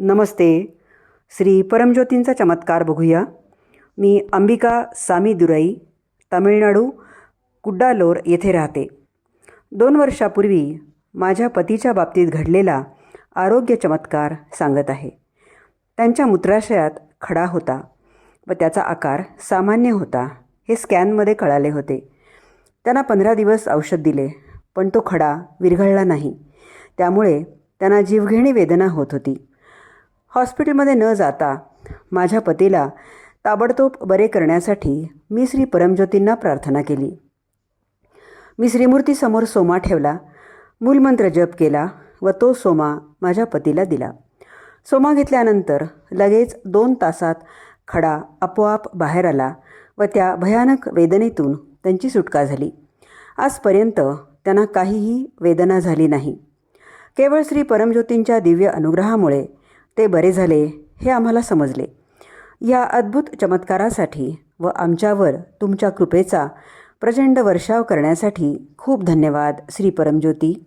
नमस्ते. श्री परमज्योतींचा चमत्कार बघूया. मी अंबिका सामी दुराई तामिळनाडू कुड्डालोर येथे राहते. दोन वर्षापूर्वी माझ्या पतीच्या बाबतीत घडलेला आरोग्य चमत्कार सांगत आहे. त्यांच्या मूत्राशयात खडा होता व त्याचा आकार सामान्य होता हे स्कॅनमध्ये कळाले होते. त्यांना पंधरा दिवस औषध दिले पण तो खडा विरघळला नाही. त्यामुळे त्यांना जीवघेणी वेदना होत होती. हॉस्पिटलमध्ये न जाता माझ्या पतीला ताबडतोब बरे करण्यासाठी मी श्री परमज्योतींना प्रार्थना केली. मी श्रीमूर्तीसमोर सोमा ठेवला मूलमंत्र जप केला व तो सोमा माझ्या पतीला दिला. सोमा घेतल्यानंतर लगेच दोन तासात खडा आपोआप बाहेर आला व त्या भयानक वेदनेतून त्यांची सुटका झाली. आजपर्यंत त्यांना काहीही वेदना झाली नाही. केवळ श्री परमज्योतींच्या दिव्य अनुग्रहामुळे ते बरे झाले हे आम्हाला समजले. या अद्भुत चमत्कारासाठी व आमच्यावर तुमच्या कृपेचा प्रचंड वर्षाव करण्यासाठी खूप धन्यवाद श्री परमज्योती.